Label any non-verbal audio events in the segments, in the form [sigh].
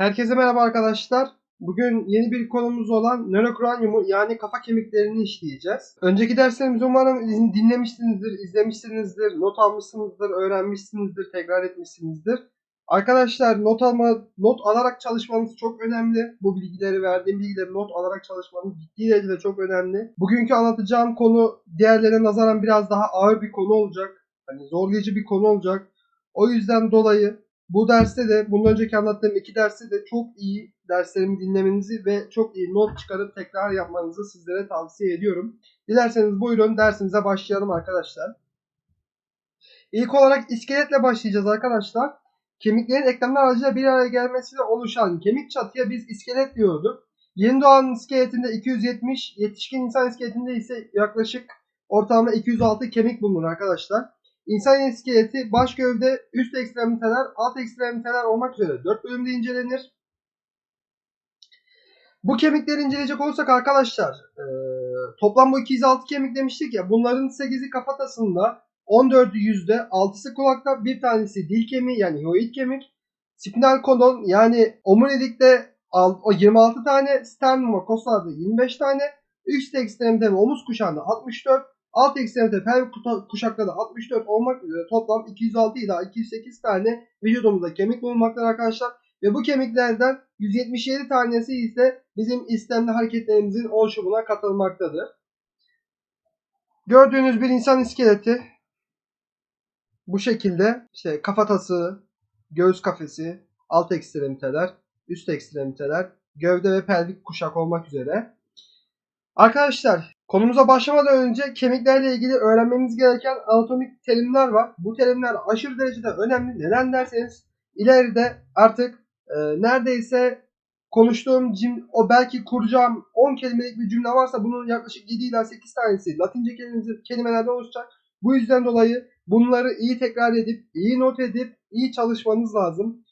Herkese merhaba arkadaşlar. Bugün yeni bir konumuz olan nörokranyumu yani kafa kemiklerini işleyeceğiz. Önceki derslerimizi umarım din- dinlemişsinizdir, izlemişsinizdir, not almışsınızdır, öğrenmişsinizdir, tekrar etmişsinizdir. Arkadaşlar not alma, not alarak çalışmanız çok önemli. Bu bilgileri verdiğim bilgileri not alarak çalışmanız ciddi derecede çok önemli. Bugünkü anlatacağım konu diğerlerine nazaran biraz daha ağır bir konu olacak. Hani zorlayıcı bir konu olacak. O yüzden dolayı bu derste de bundan önceki anlattığım iki derste de çok iyi derslerimi dinlemenizi ve çok iyi not çıkarıp tekrar yapmanızı sizlere tavsiye ediyorum. Dilerseniz buyurun dersimize başlayalım arkadaşlar. İlk olarak iskeletle başlayacağız arkadaşlar. Kemiklerin eklemler aracıyla bir araya gelmesiyle oluşan kemik çatıya biz iskelet diyorduk. Yeni doğan iskeletinde 270, yetişkin insan iskeletinde ise yaklaşık ortalama 206 kemik bulunur arkadaşlar. İnsan iskeleti baş gövde, üst ekstremiteler, alt ekstremiteler olmak üzere 4 bölümde incelenir. Bu kemikleri inceleyecek olursak arkadaşlar e, toplam bu 206 kemik demiştik ya bunların 8'i kafatasında 14'ü yüzde 6'sı kulakta bir tanesi dil kemiği yani hyoid kemik. Spinal kolon yani omurilikte al- o 26 tane sternum ve koslarda 25 tane üst ekstremite ve omuz kuşağında 64 alt ekstremite pelvik kuşakta da 64 olmak üzere toplam 206 ila 208 tane vücudumuzda kemik bulunmaktadır arkadaşlar. Ve bu kemiklerden 177 tanesi ise bizim istemli hareketlerimizin oluşumuna katılmaktadır. Gördüğünüz bir insan iskeleti bu şekilde işte kafatası, göğüs kafesi, alt ekstremiteler, üst ekstremiteler, gövde ve pelvik kuşak olmak üzere. Arkadaşlar konumuza başlamadan önce kemiklerle ilgili öğrenmemiz gereken anatomik terimler var. Bu terimler aşırı derecede önemli. Neden derseniz ileride artık e, neredeyse konuştuğum cim, o belki kuracağım 10 kelimelik bir cümle varsa bunun yaklaşık 7 ila 8 tanesi Latince kelimelerden oluşacak. Bu yüzden dolayı bunları iyi tekrar edip, iyi not edip, iyi çalışmanız lazım.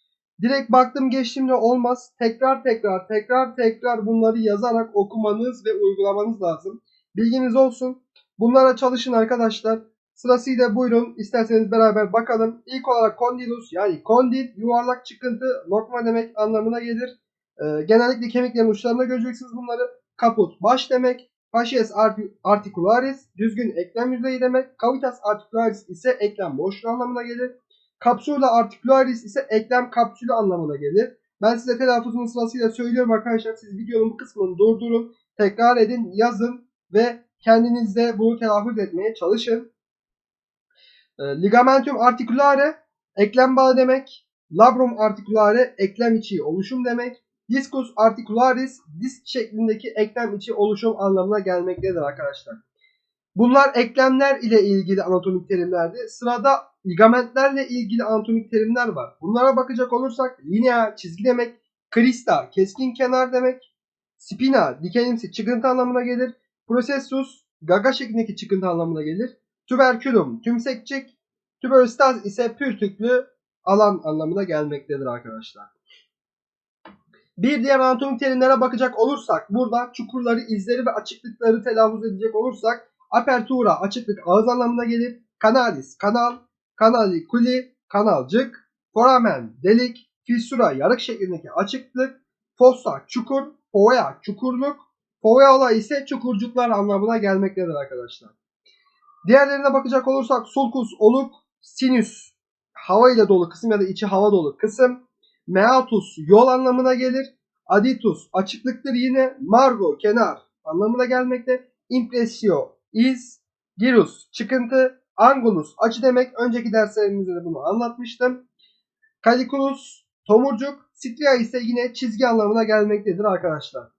Direkt baktım geçtim de olmaz. Tekrar tekrar tekrar tekrar bunları yazarak okumanız ve uygulamanız lazım. Bilginiz olsun. Bunlara çalışın arkadaşlar. Sırasıyla buyurun isterseniz beraber bakalım. İlk olarak kondilus yani kondil yuvarlak çıkıntı lokma demek anlamına gelir. Ee, genellikle kemiklerin uçlarında göreceksiniz bunları. Kaput baş demek. Facies arti- articularis düzgün eklem yüzeyi demek. Cavitas articularis ise eklem boşluğu anlamına gelir. Capsula articularis ise eklem kapsülü anlamına gelir. Ben size telaffuzunu sırasıyla söylüyorum arkadaşlar. Siz videonun bu kısmını durdurun, tekrar edin, yazın ve kendiniz de bunu telaffuz etmeye çalışın. E, ligamentum articulare eklem bağı demek. Labrum articulare eklem içi oluşum demek. Discus articularis disk şeklindeki eklem içi oluşum anlamına gelmektedir arkadaşlar. Bunlar eklemler ile ilgili anatomik terimlerdi. Sırada ligamentlerle ilgili anatomik terimler var. Bunlara bakacak olursak linea çizgi demek, krista keskin kenar demek, spina dikenimsi çıkıntı anlamına gelir, processus gaga şeklindeki çıkıntı anlamına gelir, tuberculum tümsekçik, tuberostaz ise pürtüklü alan anlamına gelmektedir arkadaşlar. Bir diğer anatomik terimlere bakacak olursak burada çukurları, izleri ve açıklıkları telaffuz edecek olursak apertura açıklık ağız anlamına gelir. Canalis kanal, canaliculi kanalcık, foramen delik, fissura yarık şeklindeki açıklık, fossa çukur, foya çukurluk, foveola ise çukurcuklar anlamına gelmektedir arkadaşlar. Diğerlerine bakacak olursak sulcus oluk, sinüs hava ile dolu kısım ya da içi hava dolu kısım, meatus yol anlamına gelir. Aditus açıklıktır yine. Margo kenar anlamına gelmekte. Impressio iz. Girus çıkıntı. Angulus açı demek. Önceki derslerimizde de bunu anlatmıştım. Caliculus tomurcuk. Stria ise yine çizgi anlamına gelmektedir arkadaşlar.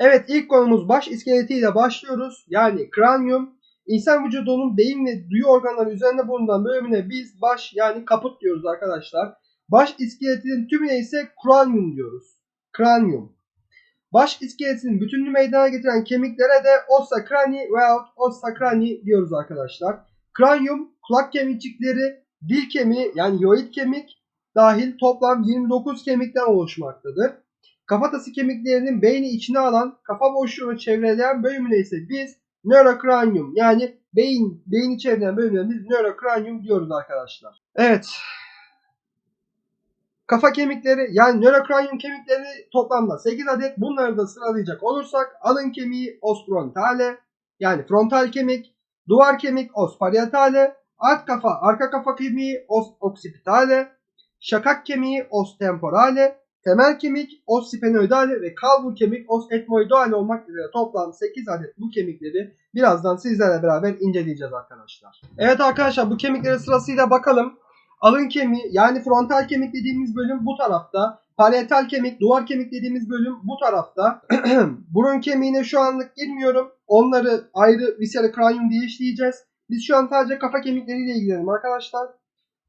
Evet ilk konumuz baş iskeletiyle başlıyoruz. Yani kranium. İnsan vücudunun beyin ve duyu organları üzerinde bulunan bölümüne biz baş yani kaput diyoruz arkadaşlar. Baş iskeletinin tümüne ise kranium diyoruz. Kranium. Baş iskeletinin bütününü meydana getiren kemiklere de ossa crani veyahut ossa crani diyoruz arkadaşlar. Kranium, kulak kemikçikleri, dil kemiği yani yoid kemik dahil toplam 29 kemikten oluşmaktadır. Kafatası kemiklerinin beyni içine alan, kafa boşluğunu çevreleyen bölümüne ise biz nörokranium yani beyin beyni çevreleyen bölümüne biz nörokranium diyoruz arkadaşlar. Evet. Kafa kemikleri yani nörokranyon kemikleri toplamda 8 adet. Bunları da sıralayacak olursak alın kemiği os frontale yani frontal kemik, duvar kemik os parietale, alt kafa arka kafa kemiği os occipitale, şakak kemiği os temporale, temel kemik os sphenoidale ve kalbur kemik os etmoidale olmak üzere toplam 8 adet bu kemikleri birazdan sizlerle beraber inceleyeceğiz arkadaşlar. Evet arkadaşlar bu kemikleri sırasıyla bakalım. Alın kemiği yani frontal kemik dediğimiz bölüm bu tarafta. Parietal kemik, duvar kemik dediğimiz bölüm bu tarafta. [clears throat] Burun kemiğine şu anlık girmiyorum. Onları ayrı visceral cranium diye işleyeceğiz. Biz şu an sadece kafa kemikleriyle ilgilenelim arkadaşlar.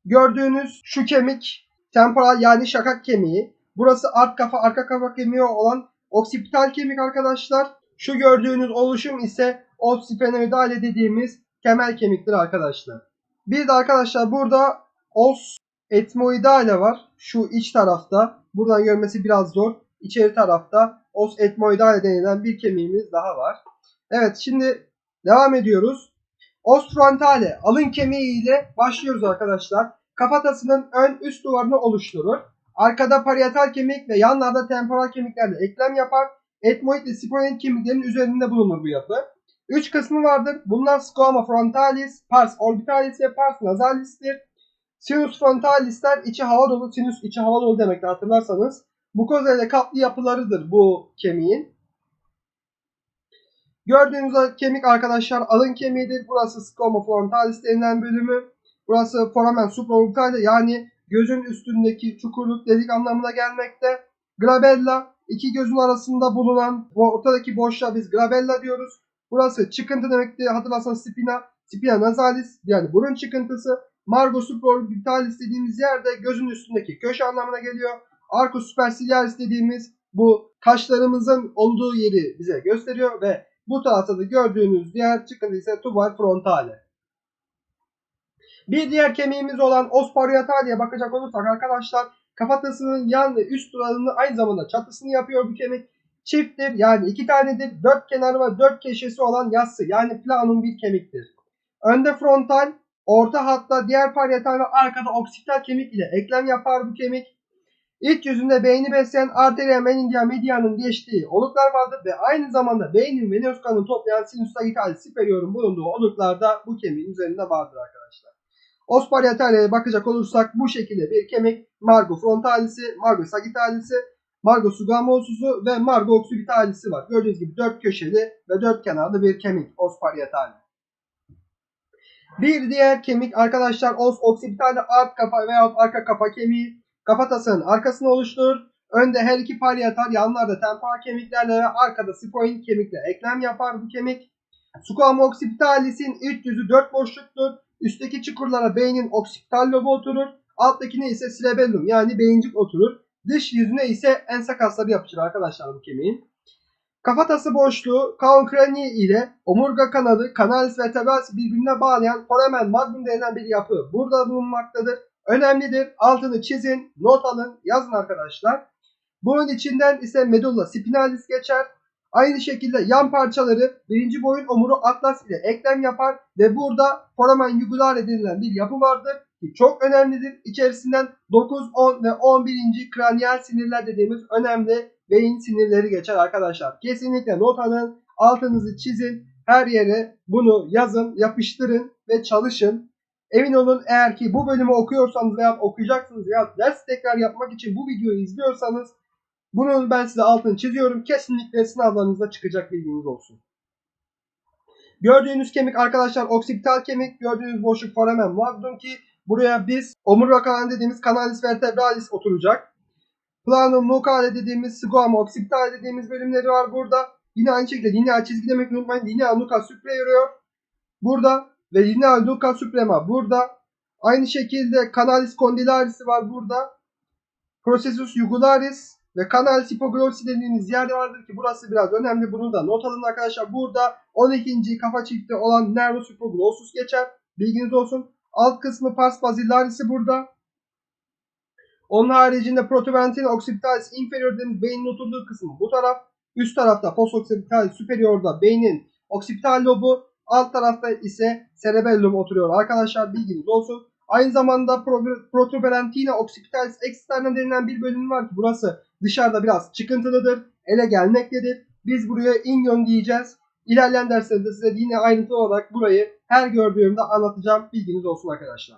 Gördüğünüz şu kemik temporal yani şakak kemiği. Burası art kafa arka kafa kemiği olan oksipital kemik arkadaşlar. Şu gördüğünüz oluşum ise ossifenoidale dediğimiz temel kemiktir arkadaşlar. Bir de arkadaşlar burada os etmoidale var. Şu iç tarafta. Buradan görmesi biraz zor. İçeri tarafta os etmoidale denilen bir kemiğimiz daha var. Evet şimdi devam ediyoruz. Os frontale alın kemiği ile başlıyoruz arkadaşlar. Kafatasının ön üst duvarını oluşturur. Arkada parietal kemik ve yanlarda temporal kemiklerle eklem yapar. Etmoid ve sphenoid kemiklerin üzerinde bulunur bu yapı. Üç kısmı vardır. Bunlar squama frontalis, pars orbitalis ve pars nasalis'tir. Sinus frontalisler içi hava dolu, sinüs içi hava dolu demektir hatırlarsanız. Mukoza ile kaplı yapılarıdır bu kemiğin. Gördüğünüz kemik arkadaşlar alın kemiğidir. Burası squama frontalis denilen bölümü. Burası foramen supraorbitale yani gözün üstündeki çukurluk delik anlamına gelmekte. Glabella iki gözün arasında bulunan ortadaki boşluğa biz glabella diyoruz. Burası çıkıntı demekti. Hatırlarsanız spina, spina nasalis yani burun çıkıntısı. Margo supraorbitalis dediğimiz yerde gözün üstündeki köşe anlamına geliyor. Arcus superciliaris dediğimiz bu kaşlarımızın olduğu yeri bize gösteriyor ve bu tarafta da gördüğünüz diğer çıkıntı ise tubar frontale. Bir diğer kemiğimiz olan os parietale'ye bakacak olursak arkadaşlar kafatasının yan ve üst duvarını aynı zamanda çatısını yapıyor bu kemik. Çifttir yani iki tanedir. Dört kenarı ve dört köşesi olan yassı yani planum bir kemiktir. Önde frontal, orta hatta diğer parietal ve arkada oksipital kemik ile eklem yapar bu kemik. İç yüzünde beyni besleyen arteria meningia medianın geçtiği oluklar vardır ve aynı zamanda beynin ve venöz kanını toplayan sinus sagittalis superior'un bulunduğu oluklarda bu kemiğin üzerinde vardır arkadaşlar. Os parietale'ye bakacak olursak bu şekilde bir kemik margo frontalisi, margo sagittalisi, margo sugamosusu ve margo occipitalisi var. Gördüğünüz gibi dört köşeli ve dört kenarlı bir kemik os parietale. Bir diğer kemik arkadaşlar os occipitale alt kafa veya arka kafa kemiği kafatasının arkasını oluşturur. Önde her iki parietal, yanlarda temporal kemiklerle ve arkada sphenoid kemikle eklem yapar bu kemik. Squama occipitalis'in iç yüzü dört boşluktur. Üstteki çukurlara beynin oksipital lobu oturur. Alttakine ise cerebellum yani beyincik oturur. Dış yüzüne ise ense kasları yapışır arkadaşlar bu kemiğin. Kafatası boşluğu kaon ile omurga kanalı, kanalis ve tebalis birbirine bağlayan foramen magnum denilen bir yapı burada bulunmaktadır. Önemlidir. Altını çizin, not alın, yazın arkadaşlar. Bunun içinden ise medulla spinalis geçer. Aynı şekilde yan parçaları birinci boyun omuru atlas ile eklem yapar ve burada foramen jugulare denilen bir yapı vardır ki çok önemlidir. İçerisinden 9, 10 ve 11. kraniyal sinirler dediğimiz önemli beyin sinirleri geçer arkadaşlar. Kesinlikle not alın, altınızı çizin, her yere bunu yazın, yapıştırın ve çalışın. Emin olun eğer ki bu bölümü okuyorsanız veya okuyacaksınız veya ders tekrar yapmak için bu videoyu izliyorsanız bunu ben size altını çiziyorum. Kesinlikle sınavlarınızda çıkacak bilginiz olsun. Gördüğünüz kemik arkadaşlar oksipital kemik. Gördüğünüz boşluk foramen magnum ki buraya biz omurga kanalı dediğimiz kanalis vertebralis oturacak. Planum nucale dediğimiz squama oksipital dediğimiz bölümleri var burada. Yine aynı şekilde lineal çizgi demek unutmayın. Lineal nuca superior burada ve lineal nuca suprema burada. Aynı şekilde kanalis condylaris'i var burada. Processus jugularis ve kanal hipoglossi dediğimiz yer vardır ki burası biraz önemli. Bunu da not alın arkadaşlar. Burada 12. kafa çifti olan nervus hipoglossus geçer. Bilginiz olsun. Alt kısmı pars basilaris'i burada. Onun haricinde protuberantin occipitalis inferior dediğimiz beynin oturduğu kısmı bu taraf. Üst tarafta post occipitalis superior'da beynin occipital lobu. Alt tarafta ise cerebellum oturuyor. Arkadaşlar bilginiz olsun. Aynı zamanda pro- protuberantina occipitalis externa denilen bir bölüm var ki burası dışarıda biraz çıkıntılıdır. Ele gelmektedir. Biz buraya inyon diyeceğiz. İlerleyen derslerde size yine ayrıntılı olarak burayı her gördüğümde anlatacağım. Bilginiz olsun arkadaşlar.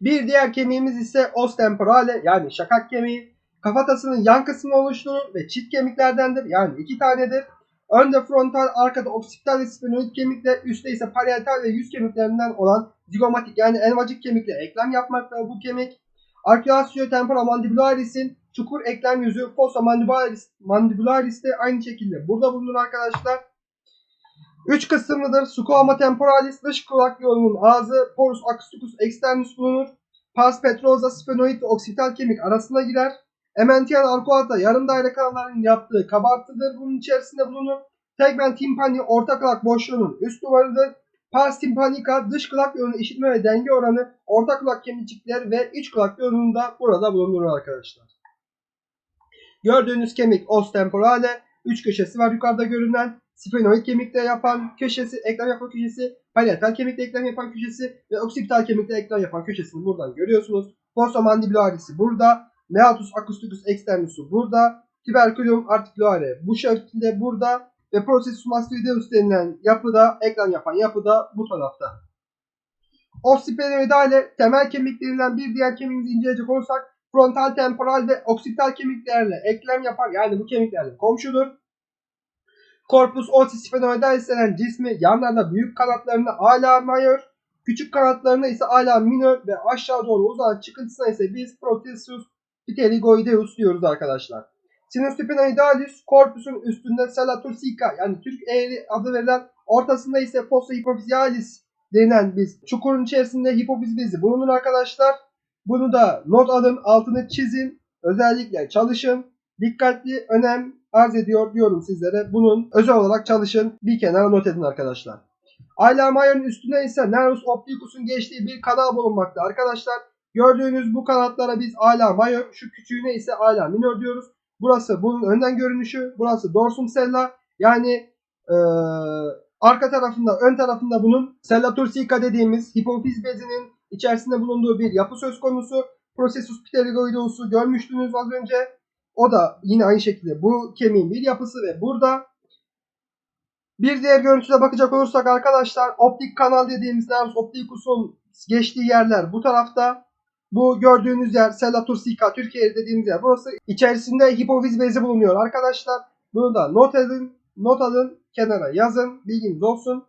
Bir diğer kemiğimiz ise os temporale yani şakak kemiği. Kafatasının yan kısmını oluşturur ve çift kemiklerdendir. Yani iki tanedir. Önde frontal, arkada oksipital ve sphenoid kemikle, üstte ise parietal ve yüz kemiklerinden olan zigomatik yani elmacık kemikle eklem yapmaktadır bu kemik. Arcuatio tempora mandibularis'in çukur eklem yüzü fossa mandibularis, mandibularis de aynı şekilde burada bulunur arkadaşlar. Üç kısımlıdır. Squama temporalis dış kulak yolunun ağzı, porus acousticus externus bulunur. Pars petrosa sphenoid ve oksipital kemik arasına girer. Emential arcuata yarım daire kanallarının yaptığı kabartıdır. Bunun içerisinde bulunur. Tegment timpani orta kulak boşluğunun üst duvarıdır. Pars tympanica dış kulak yolunun işitme ve denge oranı orta kulak kemicikleri ve iç kulak yolunda burada bulunur arkadaşlar. Gördüğünüz kemik os temporale. Üç köşesi var yukarıda görünen. Sphenoid kemikle yapan köşesi, eklem yapan köşesi, parietal kemikle eklem yapan köşesi ve oksipital kemikle eklem yapan köşesini buradan görüyorsunuz. Fossa mandibularis'i burada. Meatus acousticus externus'u burada. Tuberculum articulare bu şekilde burada. Ve processus mastoideus denilen yapıda, eklem yapan yapıda bu tarafta. Ossipenoidale temel kemiklerinden bir diğer kemiğimizi inceleyecek olursak frontal temporal ve oksipital kemiklerle eklem yapar. Yani bu kemiklerle komşudur. Corpus ossifenoidalis denen cismi yanlarında büyük kanatlarında ala majör, küçük kanatlarında ise ala minör ve aşağı doğru uzanan çıkıntısına ise biz processus pterygoideus diyoruz arkadaşlar. Sinus spinoidalis korpusun üstünde sella turcica yani Türk eğri adı verilen ortasında ise fossa hypophysalis denilen biz çukurun içerisinde hipofiz bezi bulunur arkadaşlar. Bunu da not alın, altını çizin, özellikle çalışın. Dikkatli, önem arz ediyor diyorum sizlere. Bunun özel olarak çalışın, bir kenara not edin arkadaşlar. Ayla Mayer'ın üstüne ise Nervus opticus'un geçtiği bir kanal bulunmakta arkadaşlar. Gördüğünüz bu kanatlara biz ala majör, şu küçüğüne ise ala minör diyoruz. Burası bunun önden görünüşü, burası dorsum sella. Yani eee, arka tarafında, ön tarafında bunun sella turcica dediğimiz hipofiz bezinin içerisinde bulunduğu bir yapı söz konusu. Processus pterygoideus'u görmüştünüz az önce. O da yine aynı şekilde bu kemiğin bir yapısı ve burada bir diğer görüntüde bakacak olursak arkadaşlar optik kanal dediğimiz nervus opticus'un geçtiği yerler bu tarafta. Bu gördüğünüz yer sella turcica Türkiye dediğimiz yer burası. İçerisinde hipofiz bezi bulunuyor arkadaşlar. Bunu da not edin, not alın, kenara yazın, bilginiz olsun.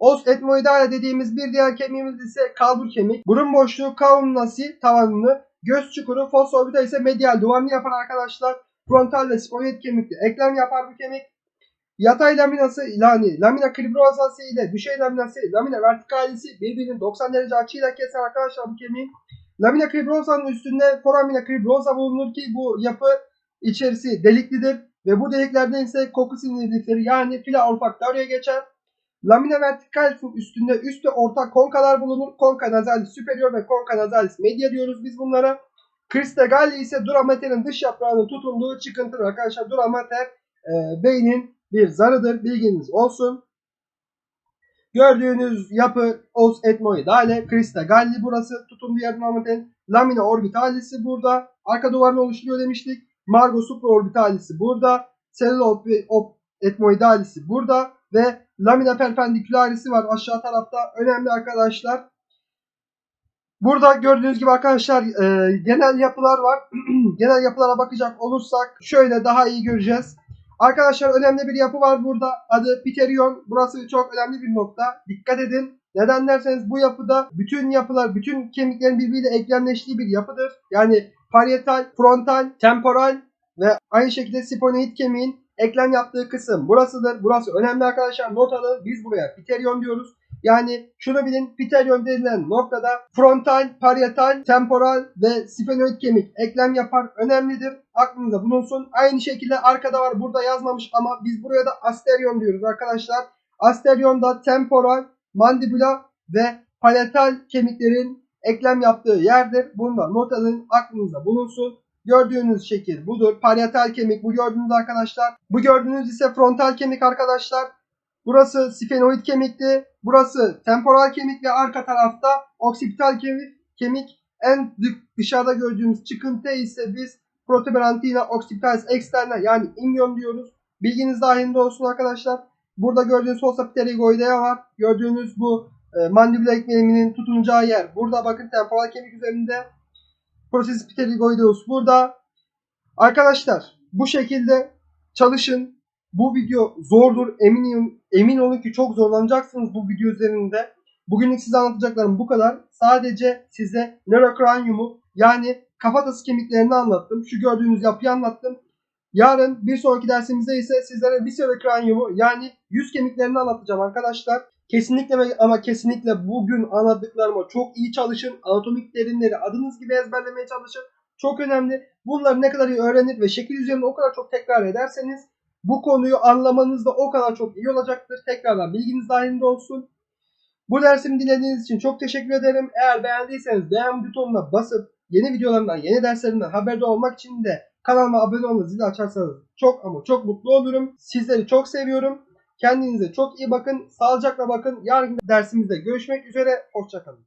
Os etmoidale dediğimiz bir diğer kemiğimiz ise kalbur kemik. Burun boşluğu kavun nasi tavanını, göz çukuru fossa orbita ise medial duvarını yapar arkadaşlar. Frontal ve sponiyet kemikli eklem yapar bu kemik. Yatay laminası yani lamina cribrosası ile düşey laminası lamina vertikalisi birbirini 90 derece açıyla keser arkadaşlar bu kemiğin. Lamina cribrosanın üstünde foramina cribrosa bulunur ki bu yapı içerisi deliklidir ve bu deliklerden ise koku sinirlikleri yani fila olfakta oraya geçer. Lamina vertikal üstünde üst ve orta konkalar bulunur. Konka nasalis superior ve konka nasalis media diyoruz biz bunlara. Crista galli ise dura mater'in dış yaprağının tutunduğu çıkıntıdır arkadaşlar. Dura mater e, beynin bir zarıdır. Bilginiz olsun. Gördüğünüz yapı os etmoidale, Crista galli burası tutunduğu yer dura. Lamina orbitalisi burada. Arka duvarını oluşturuyor demiştik. Margo supraorbitalisi burada. Cellulose etmoidalisi burada ve lamina perpendicularisi var aşağı tarafta. Önemli arkadaşlar. Burada gördüğünüz gibi arkadaşlar e, genel yapılar var. [clears throat] genel yapılara bakacak olursak şöyle daha iyi göreceğiz. Arkadaşlar önemli bir yapı var burada. Adı Piterion. Burası çok önemli bir nokta. Dikkat edin. Neden derseniz bu yapıda bütün yapılar, bütün kemiklerin birbiriyle eklemleştiği bir yapıdır. Yani parietal, frontal, temporal ve aynı şekilde sponioid kemiğin eklem yaptığı kısım burasıdır. Burası önemli arkadaşlar. Not alın. Biz buraya piterion diyoruz. Yani şunu bilin. Piterion denilen noktada frontal, parietal, temporal ve sphenoid kemik eklem yapar. Önemlidir. Aklınızda bulunsun. Aynı şekilde arkada var. Burada yazmamış ama biz buraya da asterion diyoruz arkadaşlar. Asterion da temporal, mandibula ve parietal kemiklerin eklem yaptığı yerdir. Bunu da not alın. Aklınızda bulunsun. Gördüğünüz şekil budur. Parietal kemik bu gördüğünüz arkadaşlar. Bu gördüğünüz ise frontal kemik arkadaşlar. Burası sphenoid kemikti. Burası temporal kemik ve arka tarafta oksipital kemik. kemik. En dı- dışarıda gördüğümüz çıkıntı ise biz protuberantina occipitalis externa yani inyon diyoruz. Bilginiz dahilinde olsun arkadaşlar. Burada gördüğünüz olsa pterygoidea var. Gördüğünüz bu e, mandibula ekleminin tutunacağı yer. Burada bakın temporal kemik üzerinde. Processus pterygoideus burada. Arkadaşlar bu şekilde çalışın. Bu video zordur. Eminim, emin olun ki çok zorlanacaksınız bu video üzerinde. Bugünlük size anlatacaklarım bu kadar. Sadece size neurocranium'u yani kafatası kemiklerini anlattım. Şu gördüğünüz yapıyı anlattım. Yarın bir sonraki dersimizde ise sizlere visceral cranium'u yani yüz kemiklerini anlatacağım arkadaşlar. Kesinlikle ama kesinlikle bugün anlattıklarıma çok iyi çalışın. Anatomik terimleri adınız gibi ezberlemeye çalışın. Çok önemli. Bunları ne kadar iyi öğrenir ve şekil üzerinde o kadar çok tekrar ederseniz bu konuyu anlamanız da o kadar çok iyi olacaktır. Tekrardan bilginiz dahilinde olsun. Bu dersimi dinlediğiniz için çok teşekkür ederim. Eğer beğendiyseniz beğen butonuna basıp yeni videolarımdan, yeni derslerimden haberdar olmak için de kanalıma abone olmayı, zili açarsanız çok ama çok mutlu olurum. Sizleri çok seviyorum. Kendinize çok iyi bakın. Sağlıcakla bakın. Yarınki dersimizde görüşmek üzere. Hoşçakalın.